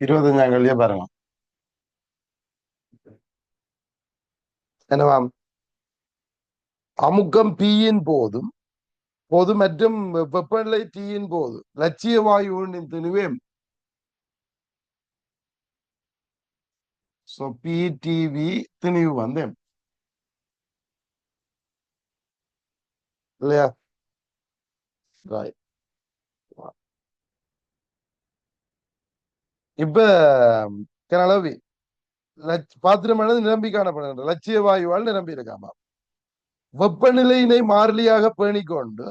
இருபத்தஞ்சாம் கேள்வியே பாருங்க என்னவாம் அமுக்கம் பீயின் போதும் பொது மற்றும் வெப்பநிலை தீயின் போது லட்சிய வாயுவின் திணிவேம் ஸோ பிடிவி திணிவு வந்து இல்லையா Right. இப்ப கனளவி பாத்திரமானது நிரம்பி காணப்படுகின்ற லட்சிய வாயுவால் நிரம்பி இருக்காமா? வெப்பநிலையினை மாறிலியாக பேணிக்கொண்டு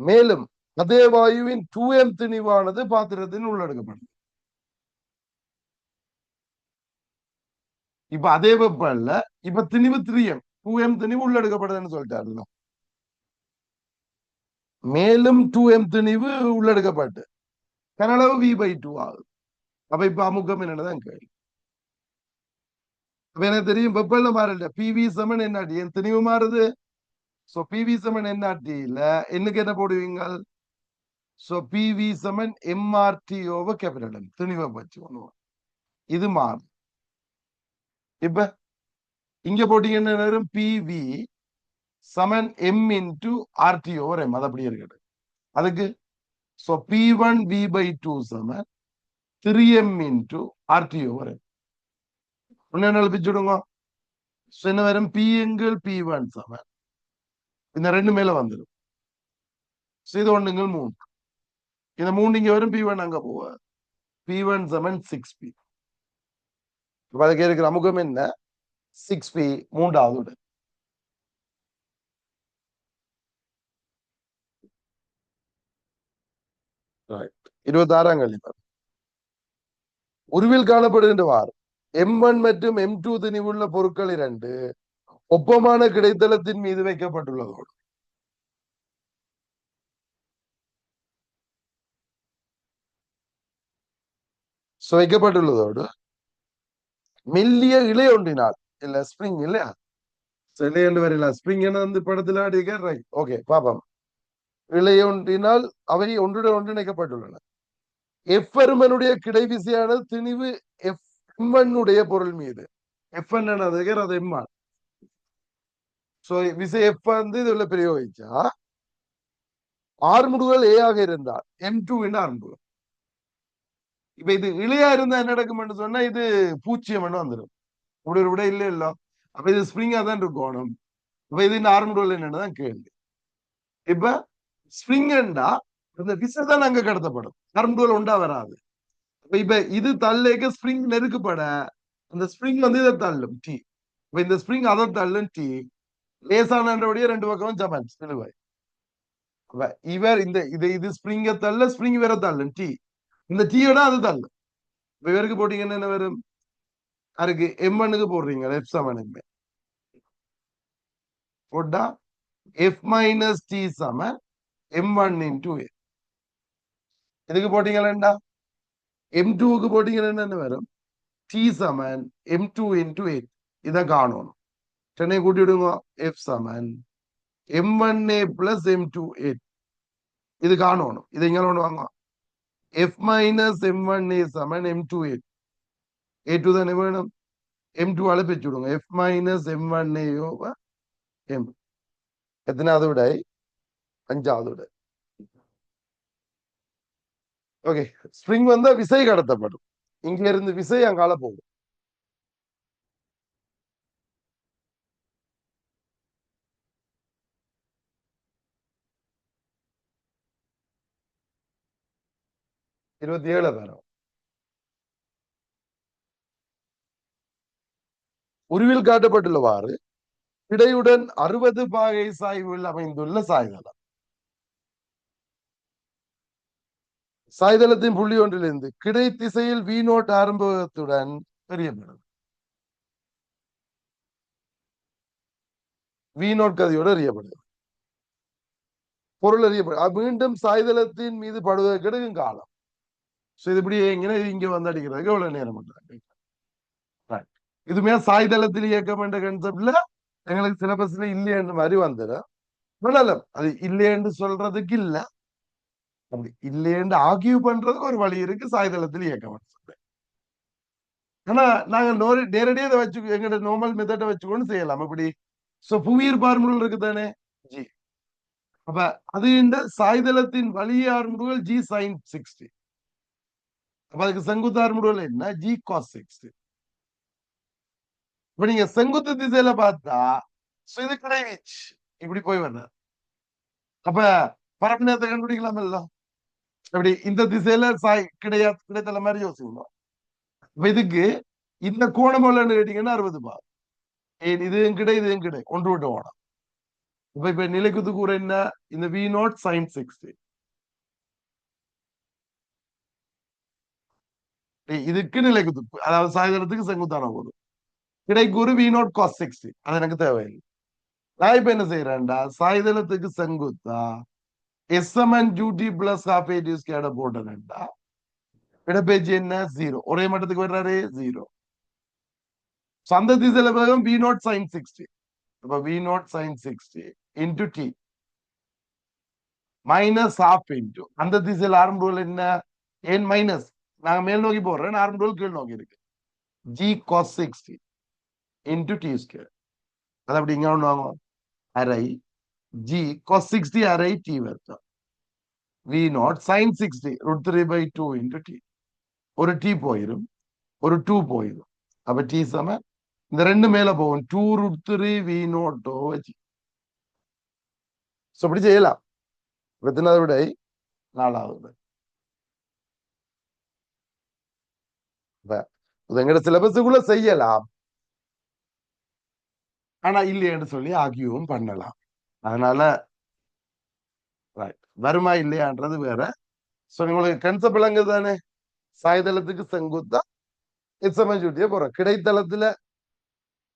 மேலும் அதே வாயுவின் தூயம் திணிவானது பாத்திரத்தின் உள்ளடக்கப்படும் இப்ப அதே வெப்பம்ல இப்ப திணிவு த்ரீ எம் டூ எம் திணிவு உள்ளடக்கப்படுதுன்னு சொல்லிட்டாருல மேலும் டூ எம் திணிவு உள்ளெடுக்கப்பட்டு கனளவு வி பை டூ ஆகுது. அப்ப இப்ப அமுக்கம் என்னன்னு கேள்வி அப்ப எனக்கு தெரியும் வெப்பல்ல மாறல. பிவி சமன் என்னாட்டி? என் திணிவு மாறுது. சோ பிவி சமன் என்னாட்டியில என்னக்கு என்ன போடுவீங்க சோ பிவி சமன் எம்ஆர்டி ஓவர் கேபிட்டல் திணிவை வச்சு ஒண்ணுவோம் இது மாறும் இப்ப இங்க போட்டீங்கன்னா நேரம் பிவி சமன் M into RT over M அது அப்படியே இருக்குது. அதுக்கு so P one V by two Saman three M into RT over M ஒன்னு எழுப்பிச்சுடுங்க So, என்ன வரும் பி எங்கள் பி ஒன் சமன் இந்த ரெண்டு மேல வந்துடும் So, இது ஒண்ணுங்கள் மூணு இந்த மூணு இங்க வரும் பி ஒன் அங்க போவ பி ஒன் சமன் சிக்ஸ் பி அதுக்கு இருக்கிற அமுகம் என்ன சிக்ஸ் பி மூன்றாவது இருபத்தி ஆறாம் கல்வி உருவில் காணப்படுகின்றவார் எம் ஒன் மற்றும் எம் டூ திணிவுள்ள பொருட்கள் இரண்டு ஒப்பமான கிடைத்தளத்தின் மீது வைக்கப்பட்டுள்ளதோடு. வைக்கப்பட்டுள்ளதோடு. மெல்லிய இலை ஒன்றினால் இல்ல ஸ்ப்ரிங் இல்லையா? இலை என்று வரையில? ஸ்ப்ரிங் என்ன வந்து படத்துல அடிக்க ரைட் ஓகே பாப்போம். இலை ஒன்றினால் அவை ஒன்றுடன் ஒன்றிணைக்கப்பட்டுள்ளன. எஃப்எருமனுடைய கிடைவிசையான திணிவு எஃப் எம்என்னுடைய பொருள் மீது. எஃப்என் அது எம்மான் சோ விசை எஃப் வந்து இதுல பிரயோகிச்சா ஆர்முடுகள் ஏ ஆக இருந்தால் எம் டூ ஆறுமுடுகள். இப்ப இது இளையா இருந்தா என்ன நடக்கும்னு சொன்னா இது பூச்சியம் வந்துடும் இப்படி ஒரு விட இல்லை இல்ல அப்ப இது ஸ்ப்ரிங்கா தான் இருக்கணும். இப்ப இது இந்த ஆர்முடுகள் என்னன்னு கேள்வி. இப்ப ஸ்ப்ரிங்கண்டா இந்த விசை தான் அங்க கடத்தப்படும். கரும்புகள் உண்டா வராது. அப்ப இப்ப இது தள்ளுக்கு ஸ்ப்ரிங் நெருக்கப்பட. அந்த ஸ்ப்ரிங் வந்து இதை தள்ளும் டீ இப்ப இந்த ஸ்ப்ரிங் அதை தள்ளும் டீ லேசானபடியே ரெண்டு பக்கமும் சமன் சிலுவாய் இவர் இந்த இது இது ஸ்ப்ரிங்க தள்ள ஸ்ப்ரிங் வேற தள்ளும் டீ இந்த டீயோட அது தள்ளும். இப்ப இவருக்கு போட்டீங்கன்னா என்ன வரும்? அதுக்கு எம்எனுக்கு போடுறீங்க எஃப் சமனுக்கு போட்டா எஃப் மைனஸ் டி சம எம் ஒன் இன்டூ இதுக்கு போட்டீங்களா எம் டூவுக்கு போட்டீங்கன்னா என்ன வரும் டி சமன் எம் டூ இன்டூ எயிட் இதை காணணும் சென்னை கூட்டி விடுங்க. F Saman M one A plus M two eight இது காணணும் இது இங்கே ஒன்று வாங்க? F minus M one A Saman M two eight A two தானே வேணும்? எம் டூ அழைப்பிச்சு விடுங்க. F minus M one A M எத்தனாவது விடை? அஞ்சாவது விடை. ஓகே ஸ்ப்ரிங் வந்தா விசை கடத்தப்படும். இங்க இருந்து விசை அங்கால போகும். இருபத்தி ஏழு பேரும் உருவில் காட்டப்பட்டுள்ளவாறு கிடையுடன் அறுபது பாகை சாய்வில் அமைந்துள்ள சாய்தளம். சாய்தளத்தின் புள்ளி ஒன்றிலிருந்து கிடை திசையில் வி நோட் ஆரம்பத்துடன் தெரியப்படும் வி நோட் கதையோடு அறியப்படுது பொருள் அறியப்படும் மீண்டும் சாய்தளத்தின் மீது படுவதற்கு கிடைக்கும் காலம். சோ இது இப்படி எங்கன்னா இங்க வந்து அடிக்கிறதுக்கு எவ்வளவு நேரம் பண்றாங்க இதுமே சாய்தளத்தில் இயக்கம் என்ற கன்செப்ட்ல எங்களுக்கு சிலபஸ்ல இல்லையன்ற மாதிரி வந்துடும். ஆனாலும் அது இல்லையென்று சொல்றதுக்கு இல்லை. நமக்கு இல்லையென்று ஆகியூ பண்றதுக்கு ஒரு வழி இருக்கு. சாய்தளத்தில் இயக்கம் சொல்றேன். ஆனா நாங்க நோரி- நேரடியாக இதை வச்சு எங்கட நார்மல் மெத்தட வச்சுக்கொண்டு செய்யலாம். அப்படி சோ புவியீர் பார்முடல் இருக்கு தானே? ஜி அப்ப அது இந்த சாய்தளத்தின் வழியார் ஆர்முடுகள் ஜி சைன் சிக்ஸ்டி அப்ப அதுக்கு செங்குத்து ஆர்முடுகள் என்ன? ஜி காஸ் சிக்ஸ்டி இப்ப நீங்க செங்குத்து திசையில பார்த்தா இது கிடைவீச்சு இப்படி போய் வர்றாரு அப்ப பரப்பு நேரத்தை கண்டுபிடிக்கலாம் அப்படி இந்த திசையில சாய் கிடையா கிடைத்தல மாதிரி யோசிக்கணும். இப்ப இதுக்கு இந்த கோணம் கேட்டீங்கன்னா அறுபது பா இதுவும் கிடை இதுவும் கிடை. ஒன்று விட்டு ஓடும் இப்ப இப்ப நிலைக்குத்து கூற என்ன? இந்த வி நாட் சைன் சிக்ஸ்டி இதுக்கு நிலைக்குத்து அதாவது சாயந்தரத்துக்கு செங்குத்தான போது கிடைக்கூறு வி நாட் காஸ் சிக்ஸ்டி அது எனக்கு தேவையில்லை. நான் இப்ப என்ன செய்யறேன்டா சாய்தளத்துக்கு செங்குத்தா? எஸ்எம்என் டியூட்டி பிளஸ் ஹாஃப் ஏடியூஸ் கேட போட்டேன்டா இடப்பேச்சு என்ன? ஜீரோ ஒரே மட்டத்துக்கு வர்றாரு ஜீரோ அந்த திசையில வேகம் வி நோட் சைன் சிக்ஸ்டி இப்ப V naught sine sixty into T minus half into அந்த திசையில் ஆரம்ப ரூல் என்ன? ஏன் மைனஸ் நாங்க மேல் நோக்கி போடுறேன் ரூல் கீழ் நோக்கி இருக்கு. G cos sixty into T square அது அப்படி இங்க ஒண்ணு வாங்குவோம். அரை ஜி காஸ் சிக்ஸ்டி அரை டி வருத்தம் V naught sine sixty root three by two into T ஒரு டி போயிரும் ஒரு டூ போயிரும். அப்ப டி சம இந்த ரெண்டு மேல போகும். டூ ரூட் த்ரீ வி நோட்டோ வச்சு ஸோ இப்படி செய்யலாம். எத்தனாவது விடை நாலாவது. எங்கட சிலபஸுக்குள்ள செய்யலாம். ஆனா இல்லையேன்னு சொல்லி ஆகியவும் பண்ணலாம். அதனால வருமா இல்லையான்றது வேற. ஸோ உங்களுக்கு கன்செப்ட் விளங்கு தானே? சாய்தளத்துக்கு செங்குத்தா எஸ்எம்என் சூட்டியே போறோம் கிடைத்தளத்துல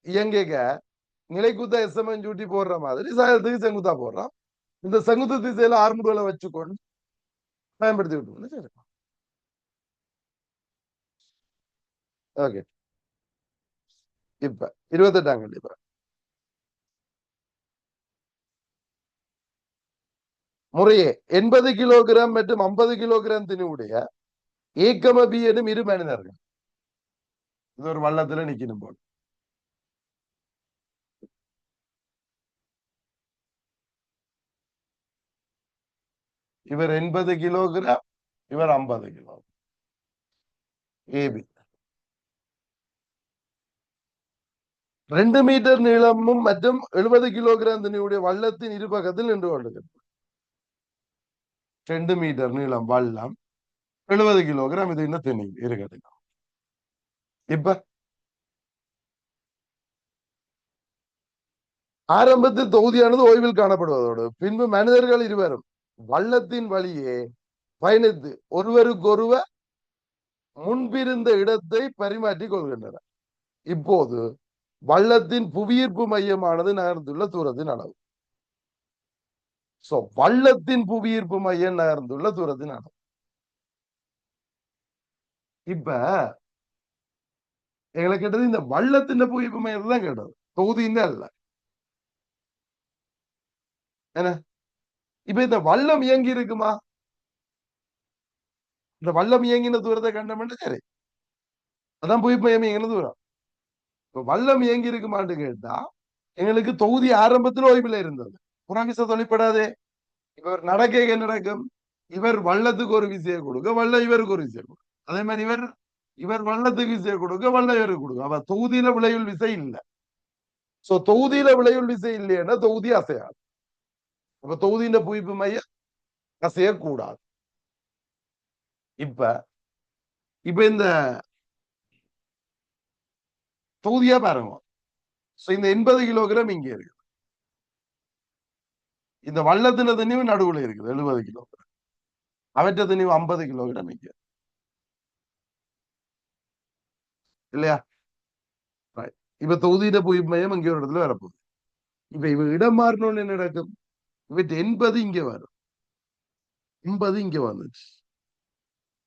இயங்கிக்க நிலைக்குத்தா எஸ்எம்என் சூட்டி போடுற மாதிரி சாயத்துக்கு செங்குத்தா போடுறோம் இந்த செங்குத்து திசையில ஆர்முடுகளை வச்சுக்கொண்டு பயன்படுத்தி விட்டு சரி ஓகே இப்ப இருபத்தெட்டாம் கண்டிப்பா முறையே எண்பது கிலோகிராம் மற்றும் ஐம்பது கிலோகிராம் திணிவுடைய ஏக்கம பி எனும் இரு மனிதர்கள். இது ஒரு வள்ளத்துல நிக்கணும் போல். இவர் எண்பது கிலோகிராம் இவர் ஐம்பது கிலோ. ஏபி ரெண்டு மீட்டர் நீளமும் மற்றும் எழுபது கிலோகிராம் திணிவுடைய வள்ளத்தின் இரு பக்கத்தில் நின்று கொண்டிருக்கிறது ரெண்டு மீட்டர் நீளம் வள்ளம் எழுபது கிலோகிராம் இது இன்னும் திணி இருக்குது. இப்ப ஆரம்பத்தில் தொகுதியானது ஓய்வில் காணப்படுவதோடு பின்பு மனிதர்கள் இருவரும் வள்ளத்தின் வழியே பயணித்து ஒருவருக்கொருவர் முன்பிருந்த இடத்தை பரிமாற்றிக் கொள்கின்றனர். இப்போது வள்ளத்தின் புவியீர்ப்பு மையமானது நகர்ந்துள்ள தூரத்தின் அளவு. சோ வள்ளத்தின் புவியீர்ப்பு மையம் நகர்ந்துள்ள தூரத்தின் அடம் இப்ப எங்களை கேட்டது இந்த வள்ளத்தின் புவியீர்ப்பு மையத்தை தான் கேட்டது. தொகுதின்னு அல்ல. என்ன? இப்ப இந்த வள்ளம் இயங்கி இருக்குமா? இந்த வள்ளம் இயங்கின தூரத்தை கண்டமென்று சரி. அதான் புவி மையம் இயங்கின தூரம். இப்ப வள்ளம் இயங்கி இருக்குமான்னு கேட்டா எங்களுக்கு தொகுதி ஆரம்பத்தில் ஓய்வுல இருந்தது. புறவிச தொழிற்படாதே. இவர் நடக்க நடக்கும் இவர் வள்ளத்துக்கு ஒரு விசையை கொடுக்க வல்ல இவருக்கு ஒரு விசையை கொடுக்கும் அதே மாதிரி இவர் இவர் வள்ளத்துக்கு விசையை கொடுக்க வல்ல இவருக்கு கொடுக்க அவ தொகுதியில விளையுள் விசை இல்லை. சோ தொகுதியில விளையுள் விசை இல்லைன்னா தொகுதி அசையாது. அப்ப தொகுதியில புவிப்பு மைய அசையக்கூடாது. இப்ப இப்ப இந்த தொகுதியா பாருங்க. சோ இந்த எண்பது கிலோகிராம் இங்க இருக்கு. இந்த வள்ளத்தின தண்ணிவு நடுவுல இருக்குது எழுபது கிலோ. அவற்ற தண்ணிவு ஐம்பது கிலோகிராம் இங்க. இல்லையா? இப்ப தொகுதியிட புவி மையம் இங்க ஒரு இடத்துல வரப்போகுது. இப்ப இவ இடம் மாறணும்னு என்ன நடக்கும்? இவற்றை எண்பது இங்க வரும். எண்பது இங்க வந்துச்சு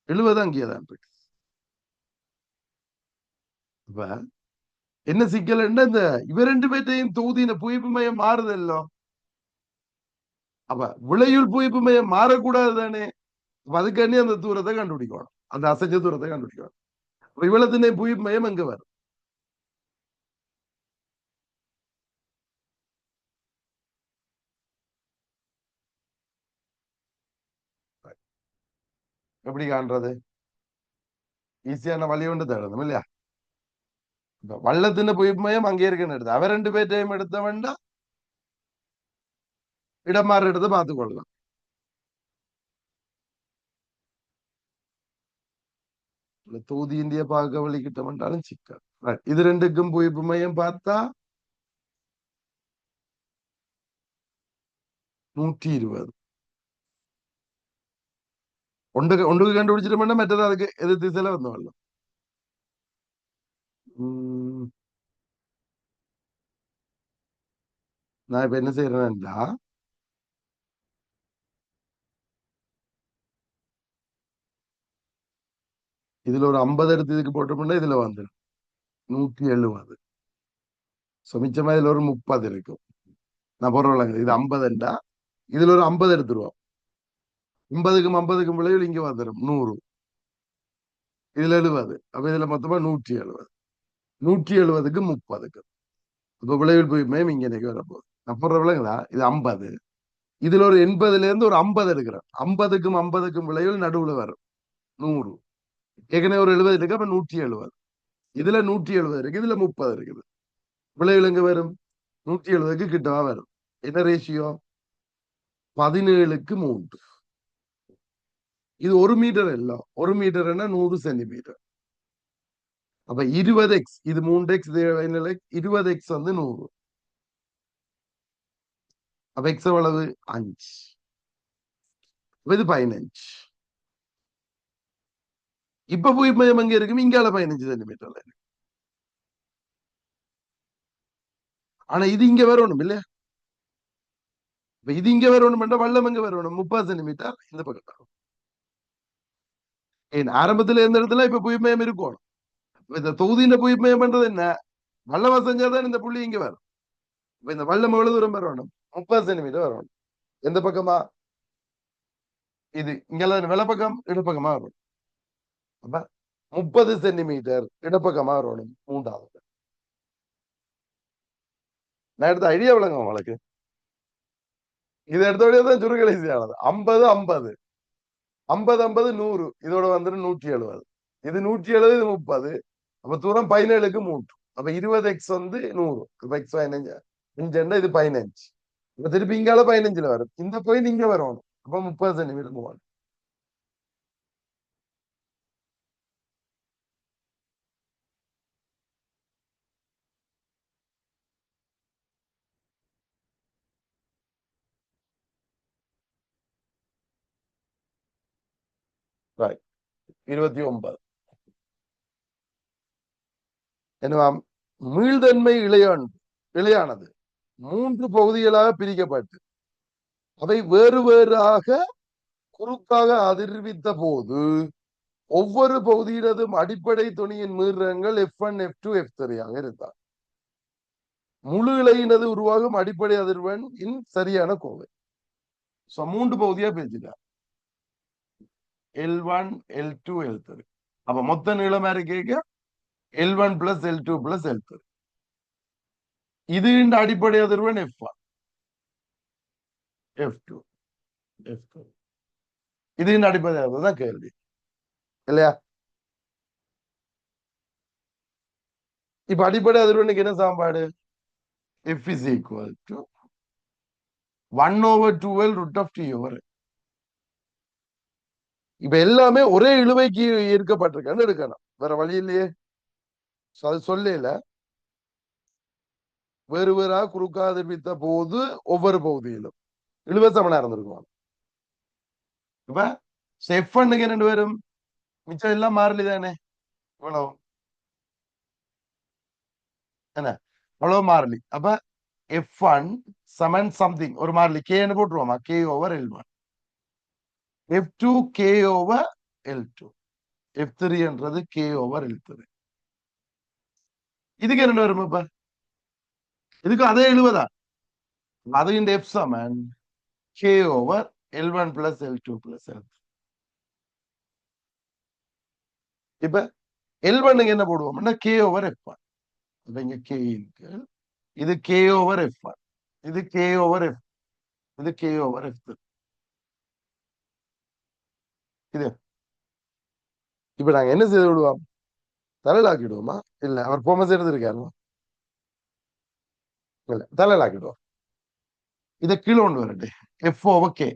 எழுபது அங்கேதான் இருக்கு இப்ப என்ன சிக்கல்? இந்த இவ ரெண்டு பேர்த்தையும் தொகுதியின புவிப்பு மையம் மாறுதல்லோ அப்ப விளையுள் புவிப்பு மாறக்கூடாது தானே அதுக்காண்டி அந்த தூரத்தை கண்டுபிடிக்கணும். அந்த அசைஞ்ச தூரத்தை கண்டுபிடிக்கணும். இவ்வளத்தினை புவிமயம் எங்க வரும்? எப்படி காண்றது? ஈஸியான வழி ஒன்று தேடணும் இல்லையா? இப்ப வள்ளத்தின புவிமயம் அங்கே இருக்குன்னு எடுத்து அவ ரெண்டு பேர்டையும் எடுத்த வேண்டாம் இடம் மாறு எடுத்து பார்த்துக் கொள்ளலாம் தொகுதி இந்திய பார்க்க வழிகிட்ட சிக்கல் இது ரெண்டுக்கும் புவிப்பு மையம் பார்த்தா நூற்றி இருபது ஒன்று ஒன்றுக்கு கண்டுபிடிச்சிட்டோம்னா மற்றது அதுக்கு எதிர் திசையில வந்து வரலாம் நான் இப்ப என்ன செய்யறேன்னா இதுல ஒரு ஐம்பது எடுத்து இதுக்கு போட்டோம்னா இதுல வந்துடும் நூத்தி எழுபது ஸோ மிச்சமா இதுல ஒரு முப்பது இருக்கும். நான் போடுறேன் இது ஐம்பதுண்டா இதுல ஒரு ஐம்பது எடுத்துருவோம். ஐம்பதுக்கும் ஐம்பதுக்கும் விளைவில் இங்க வந்துடும் நூறு. இதுல எழுபது அப்ப இதுல மொத்தமா நூற்றி எழுபது நூற்றி எழுபதுக்கு முப்பதுக்கு. இப்ப விளைவில் போய் மேம் இங்க இன்னைக்கு வரப்போகுது நான் போடுற விலங்குதா? இது ஐம்பது. இதுல ஒரு எண்பதுல இருந்து ஒரு ஐம்பது எடுக்கிறேன். ஐம்பதுக்கும் ஐம்பதுக்கும் விளைவில் நடுவுல வரும். நூறு. ஏற்கனவே ஒரு எழுபது இருக்கு அப்ப நூற்றி எழுபது. இதுல நூற்றி எழுபது இருக்கு இதுல முப்பது இருக்குது. விளைவில் எங்க வரும்? நூற்றி எழுபதுக்கு கிட்டவா வரும். என்ன ரேஷியோ பதினேழுக்கு மூன்று. இது ஒரு மீட்டர் இல்ல. ஒரு மீட்டர் என்ன நூறு சென்டிமீட்டர் அப்ப இருபது எக்ஸ் இது மூன்று எக்ஸ் இருபது எக்ஸ் வந்து நூறு. அப்ப எக்ஸ் எவ்வளவு? அஞ்சு. இது பதினஞ்சு. இப்ப போய் மையம் எங்க இருக்கும் இங்கால பதினஞ்சு சென்டிமீட்டர்ல இருக்கு. ஆனா இது இங்க வரணும் இல்லையா? இப்ப இது இங்க வரணும் வல்லம் எங்க வரணும்? முப்பது சென்டிமீட்டர் இந்த பக்கம் வரும் ஏன் ஆரம்பத்துல இருந்த இடத்துல இப்ப புயமயம் இருக்கணும். இந்த தொகுதியில புயமயம் பண்றது என்ன? வல்லமா செஞ்சாதான் இந்த புள்ளி இங்க வரும். இப்ப இந்த வல்லம் எவ்வளவு தூரம் வரணும்? முப்பது சென்டிமீட்டர் வரணும். எந்த பக்கமா? இது இங்கெல்லாம் வலப்பக்கம் இடப்பக்கமா வரும் அப்ப முப்பது சென்டிமீட்டர் இடப்பக்கமா வரணும் மூன்றாவது. நான் எடுத்த ஐடியா விளங்க உங்களுக்கு? இது எடுத்தோடய தான் சுருக்கலை செய்யானது ஐம்பது ஐம்பது. ஐம்பது ஐம்பது நூறு. இதோட வந்துட்டு நூற்றி எழுபது இது நூற்றி எழுபது இது முப்பது. அப்ப தூரம் பதினேழுக்கு மூன்று. அப்ப இருபது எக்ஸ் வந்து நூறு. இப்ப எக்ஸ் பதினஞ்சு அஞ்சுண்டா இது பதினஞ்சு. இப்ப திருப்பி இங்கால பதினஞ்சுல வரும். இந்த போய் இங்க வரணும். அப்ப முப்பது சென்டிமீட்டர் போகணும் ரைட் இருபத்தி ஒன்பது. என்னவாம் மீள்தன்மை இளையான் இளையானது மூன்று பகுதிகளாக பிரிக்கப்பட்டு அவை வேறு வேறாக குறுக்காக அதிர்வித்த போது ஒவ்வொரு பகுதியினதும் அடிப்படை துணியின் மீறங்கள் F one F two F த்ரீயாக இருந்தார். முழு இலையினது உருவாகும் அடிப்படை அதிர்வெண் இன் சரியான கோவை. சோ மூன்று பகுதியா பிரிச்சுட்டார் L one L two L three அப்ப மொத்த நீளம் யாரு கேட்க? L one plus L two plus L three இது அடிப்படை அதிர்வன் F one F two F two இது அடிப்படை அதிர்வெண் தான் கேள்வி. இல்லையா? இப்ப அடிப்படை அதிர்வனுக்கு என்ன சாம்பாடு F is equal to one over twelve root of T over இப்ப எல்லாமே ஒரே இழுவைக்கு ஈர்க்கப்பட்டிருக்கான்னு எடுக்கணும். வேற வழி இல்லையே. அது சொல்லல வேறு வேறா குறுக்கா போது ஒவ்வொரு பகுதியிலும். இழுவ சமனா இருந்திருக்கும். இப்ப எஃப் ஒன்னுக்கு ரெண்டு பேரும். மிச்சம் எல்லாம் மாறலி தானே. இவ்வளவு. என்ன? இவ்வளவு மாறலி. அப்ப எஃப் ஒன் சமன் சம்திங் ஒரு மாறலி. கேன்னு போட்டுருவோமா? K over L one F two K over L two F த்ரீன்றது K over L three இதுக்கு என்ன வரும் இப்ப? இதுக்கு அதே எழுவதா? அது இந்த எஃப் சமன். K over L one plus L two plus L இப்ப எல் ஒன்னுக்கு என்ன போடுவோம்னா கே ஓவர் எஃப் ஒன் அப்ப இங்க கே இது கே ஓவர் எஃப் ஒன் இது கே ஓவர் எஃப் இது கே ஓவர் எஃப் த்ரீ இது. இப்ப நாங்க என்ன செய்து விடுவோம்? தலையிலாக்கிடுவோமா இல்ல அவர் போமஸ் எடுத்திருக்காரு இல்ல தலையிலாக்கிடுவோம் இதை கீழே கொண்டு வரட்டு. எஃப் ஓவர் கே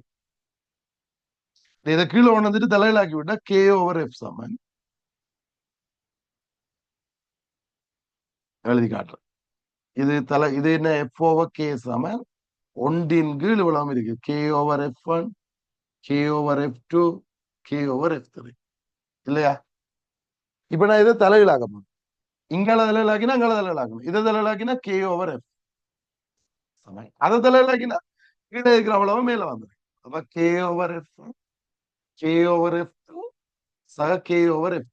இதை கீழே கொண்டு வந்துட்டு தலையிலாக்கி விட்டா கே ஓவர் எஃப் சமன். எழுதி காட்டுறேன். இது தலை இது என்ன? எஃப் ஓவர் கே சமன். ஒன்றின் கீழ் இவ்வளவு இருக்கு. K over F one K over F two K over F இல்லையா? இப்ப நான் இதை தலையிலாக்க போறேன். இங்கால தலையிலாக்கினா அங்கால தலையிலாக்கணும் இதை தலையிலாக்கினா கே ஓவர் எஃப் சமன் அதை தலையிலாக்கினா கீழே இருக்கிற அவ்வளவு மேல வந்துடும். அப்ப K over F K over F சக கே ஓவர் எஃப்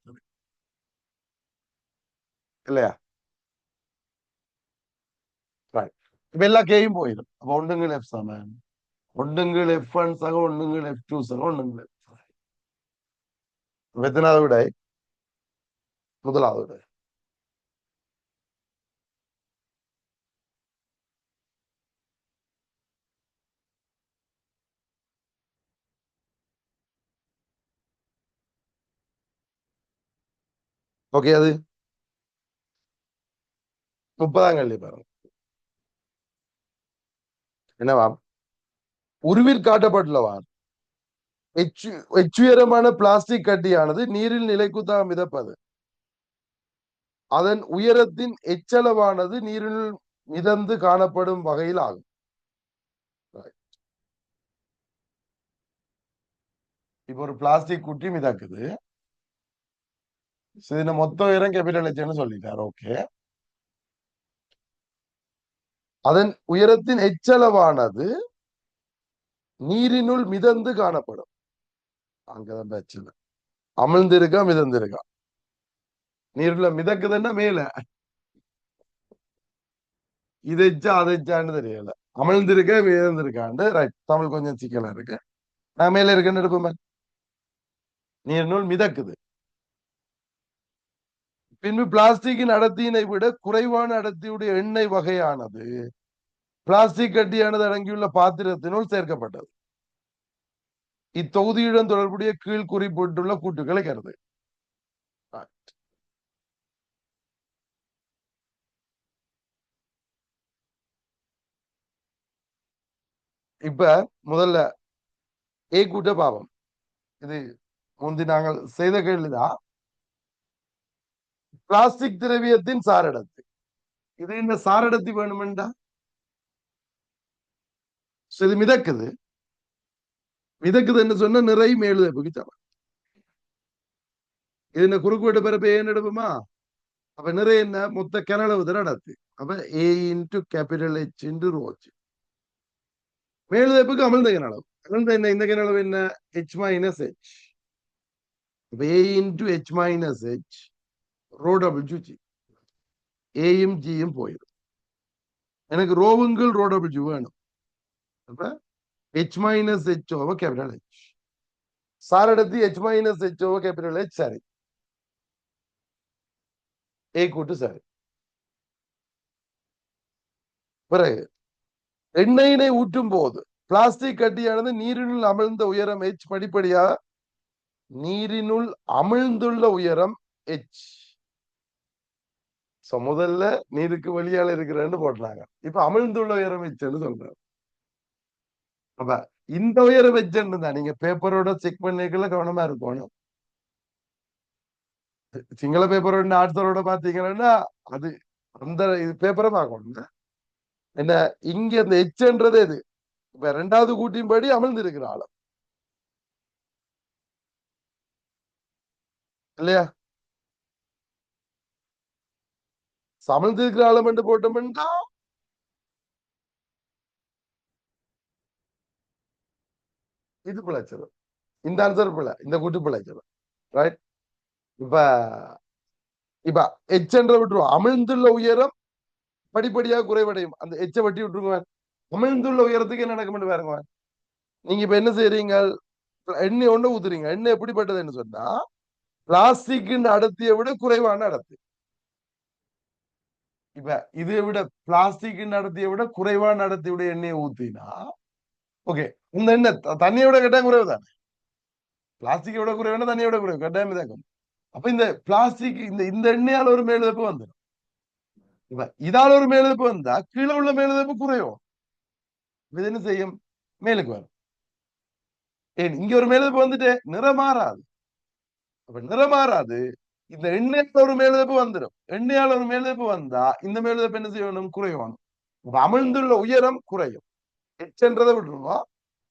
இல்லையா? இப்ப எல்லா கேயும் போயிடும். அப்ப ஒன்றுங்கள் எஃப் சமன் ஒன்றுங்கள் எஃப் ஒன் சக ஒன்றுங்கள் எஃப் டூ சக ஒன்றுங்கள் எஃப் விடை முதலாவது விடை. ஓகே அது? முப்பதாம் கல்வி பாருங்க. என்னவா? உருவில் காட்டப்பட்டுள்ளவான் எச்சுயரமான பிளாஸ்டிக் கட்டியானது நீரில் நிலைக்குத்தா மிதப்பது. அதன் உயரத்தின் எச்சளவானது நீரில் மிதந்து காணப்படும் வகையில் ஆகும் இப்ப ஒரு பிளாஸ்டிக் குட்டி மிதக்குது. சரி மொத்த உயரம் கேபிட்டல் ஹெச்னு சொல்லிட்டார் ஓகே அதன் உயரத்தின் எச்சளவானது நீரினுள் மிதந்து காணப்படும். அங்கதான் பிரச்சனை. அமிழ்ந்திருக்கா மிதந்திருக்கா? நீருல மிதக்குதுன்னா மேல. இது எச்சா அது எச்சான்னு தெரியல. அமிழ்ந்திருக்க மிதந்திருக்காண்டு ரைட் தமிழ் கொஞ்சம் சிக்கலா இருக்கு. நான் மேல இருக்கேன்னு நீர் நூல் மிதக்குது. பின்பு பிளாஸ்டிக்கின் அடர்த்தியினை விட குறைவான அடர்த்தியுடைய எண்ணெய் வகையானது பிளாஸ்டிக் கட்டியானது அடங்கியுள்ள பாத்திரத்தினுள் சேர்க்கப்பட்டது. இத்தொகுதியுடன் தொடர்புடைய கீழ் குறிப்பிட்டுள்ள கூட்டுகளை கருது இப்ப முதல்ல ஏ கூட்ட பாவம். இது முந்தி நாங்கள் செய்த கேள்விதான் பிளாஸ்டிக் திரவியத்தின் சாரடத்து. இது என்ன சாரடத்தி வேணுமெண்டா? இது மிதக்குது. மிதக்குதுன்னு சொன்னா நிறை மேலுதப்புக்கு சமம் இது என்ன குறுக்கு வெட்டு பிறப்பு ஏன் எடுப்புமா? அப்ப நிறை என்ன? மொத்த கனளவு தர நடத்து. அப்ப A into capital H into roach மேலுதப்புக்கு அமிழ்ந்த கனளவு அமிழ்ந்த என்ன? இந்த கனளவு என்ன? ஹெச் மைனஸ் ஹெச் அப்ப A into H minus H rho double G ஏயும் ஜியும் போயிடும். எனக்கு ரோவுங்கள் ரோ டபுள் ஜி வேணும். அப்ப H minus H over capital H. Sir h H minus over capital H sorry. சரி ஏ கூட்டு சரி. பிறகு எண்ணெயினை ஊற்றும் போது பிளாஸ்டிக் கட்டியானது நீரினுள் அமிழ்ந்த உயரம் ஹெச் படிப்படியா? நீரினுள் அமிழ்ந்துள்ள உயரம் ஹெச் சோ முதல்ல நீருக்கு வெளியால இருக்கிறேன்னு போட்டாங்க. இப்ப அமிழ்ந்துள்ள உயரம் வச்சுன்னு சொல்றாங்க. அப்ப இந்த உயரம் வச்சுன்னு தான் நீங்க பேப்பரோட செக் பண்ணிக்கல கவனமா இருக்கணும். சிங்கள பேப்பரோட ஆட்சரோட பாத்தீங்கன்னா அது அந்த இது பேப்பரை பார்க்கணும். என்ன? இங்க இந்த எச்சுன்றது இது இப்ப ரெண்டாவது கூட்டியும் படி அமிழ்ந்து இருக்கிற ஆழம் இல்லையா? சமழ்ந்திருக்கிற ஆழம் என்று போட்டோம்னா இது பிழைச்சிடும் இந்த ஆன்சர் பிழை இந்த கூட்டு பிழைச்சிடும் ரைட் இப்ப இப்ப எச்சென்ற விட்டுருவோம். அமிழ்ந்துள்ள உயரம் படிப்படியாக குறைவடையும். அந்த எச்சை வட்டி விட்டுருங்க. அமிழ்ந்துள்ள உயரத்துக்கு என்ன நடக்கும் பாருங்க. நீங்க இப்ப என்ன செய்யறீங்க எண்ணெய் ஒண்ணு ஊத்துறீங்க. எண்ணெய் எப்படிப்பட்டதுன்னு சொன்னா பிளாஸ்டிக்கின் அடர்த்தியை விட குறைவான அடர்த்தி. இப்ப இதை விட பிளாஸ்டிக்கின் அடர்த்தியை விட குறைவான அடர்த்தியுடைய எண்ணெயை ஊத்தினா ஓகே இந்த எண்ணெய் த- தண்ணியை விட கட்டாயம் குறைவு தானே? பிளாஸ்டிக்கை விட குறைவு தண்ணியை விட குறைவு. கட்டாயம் இதாக்கும் அப்ப இந்த பிளாஸ்டிக் இந்த இந்த எண்ணெயால ஒரு மேலெழுப்பு வந்துடும் இப்ப இதால ஒரு மேலெழுப்பு வந்தா கீழே உள்ள மேலெழுப்பு குறையும். இது என்ன செய்யும்? மேலுக்கு வரும். ஏன்? இங்க ஒரு மேலெழுப்பு வந்துட்டு நிறம் மாறாது. அப்ப நிறம் மாறாது. இந்த எண்ணெயால ஒரு மேலெழுப்பு வந்துடும் எண்ணெயால ஒரு மேலெழுப்பு வந்தா இந்த மேலெழுப்பு என்ன செய்யணும்? குறையும் அமிழ்ந்துள்ள உயரம் குறையும். எச்சன்றதை விட்டுருவோம்.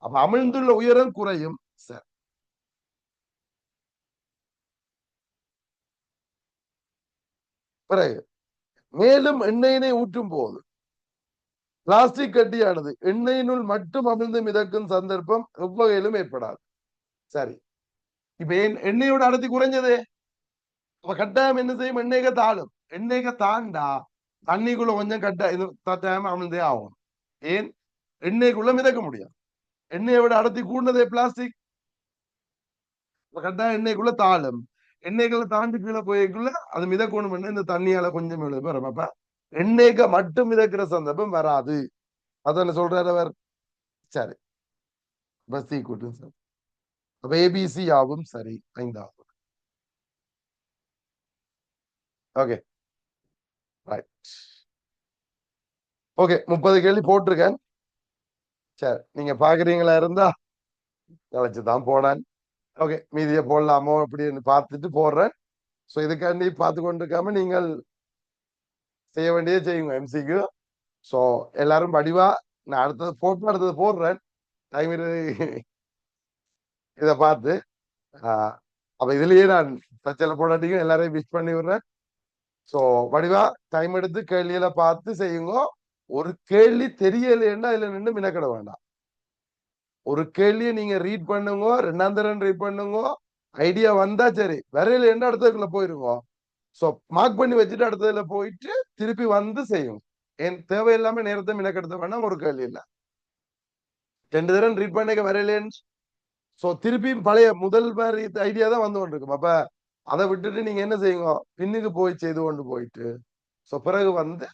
அப்ப அமிழ்ந்துள்ள உயரம் குறையும் சார். பிறகு மேலும் எண்ணெயினை ஊற்றும் போது பிளாஸ்டிக் கட்டியானது எண்ணெயினுள் மட்டும் அமிழ்ந்து மிதக்கும் சந்தர்ப்பம் எவ்வகையிலும் ஏற்படாது. சரி. இப்ப எண்ணெயோட அடர்த்தி குறைஞ்சது. அப்ப கட்டாயம் என்ன செய்யும்? எண்ணெய்க தாழும். எண்ணெய்க தாண்டா தண்ணிக்குள்ள கொஞ்சம் கட்ட இது கட்டாயம் அமிழ்ந்தே ஆகும். ஏன்? எண்ணெய்க்குள்ள மிதக்க முடியாது எண்ணெயை விட அடர்த்தி கூடினதே பிளாஸ்டிக் கரெக்டா எண்ணெய்க்குள்ள தாளம். எண்ணெய்களை தாண்டி கீழே போய்க்குள்ள அது மிதக்கணும் இந்த தண்ணியால கொஞ்சம் வரும் அப்ப எண்ணெய்க மட்டும் மிதக்கிற சந்தர்ப்பம் வராது. அதான சொல்றாரு அவர்? சரி. பஸ் கூட்டும் சார் அப்ப ஏபிசி ஆகும் சரி. ஐந்தாவது. ஓகே ரைட் ஓகே முப்பது கேள்வி போட்டிருக்கேன். சரி நீங்க பாக்குறீங்களா இருந்தா? தான் போனேன். ஓகே மீதியை போடலாமோ. அப்படின்னு பார்த்துட்டு போடுறேன். ஸோ இதுக்காண்டி பார்த்து கொண்டிருக்காம நீங்கள் செய்ய வேண்டியது செய்யுங்க எம்சிக்கு ஸோ எல்லாரும் வடிவா நான் அடுத்தது போட்டு அடுத்தது போடுறேன். டைம் இதை பார்த்து. அப்போ இதுலயே நான் பிரச்சனை போடாட்டிங்க எல்லாரையும் விஷ் பண்ணி விடுறேன். ஸோ வடிவா டைம் எடுத்து கேள்வியில பார்த்து செய்யுங்க. ஒரு கேள்வி தெரியலைன்னா இதுல நின்று மினக்கிட வேண்டாம். ஒரு கேள்வியை நீங்க ரீட் பண்ணுங்க ரெண்டாம் தரம் ரீட் பண்ணுங்க ஐடியா வந்தா சரி. வரையில என்ன அடுத்ததுக்குள்ள போயிருங்க. ஸோ மார்க் பண்ணி வச்சுட்டு அடுத்ததுல போயிட்டு திருப்பி வந்து செய்யும். என் தேவையில்லாம நேரத்தை மினக்கெடுத்த வேணாம் ஒரு கேள்வி இல்லை. ரெண்டு தரம் ரீட் பண்ணிக்க வரையிலேன்னு ஸோ திருப்பியும் பழைய முதல் மாதிரி ஐடியா தான் வந்து கொண்டிருக்கும். அப்ப அதை விட்டுட்டு நீங்க என்ன செய்யுங்க பின்னுக்கு போய் செய்து கொண்டு போயிட்டு ஸோ பிறகு வந்து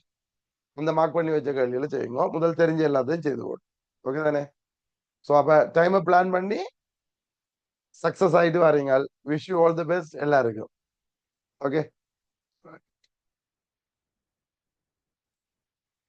இந்த மார்க் பண்ணி வச்ச கேள்விகளை செய்யுங்க. முதல் தெரிஞ்ச எல்லாத்தையும் செய்து கொண்டு ஓகே தானே? ஸோ அப்போ டைமை பிளான் பண்ணி சக்ஸஸ் ஆகிட்டு வரீங்க wish you all the best எல்லாருக்கும். ஓகே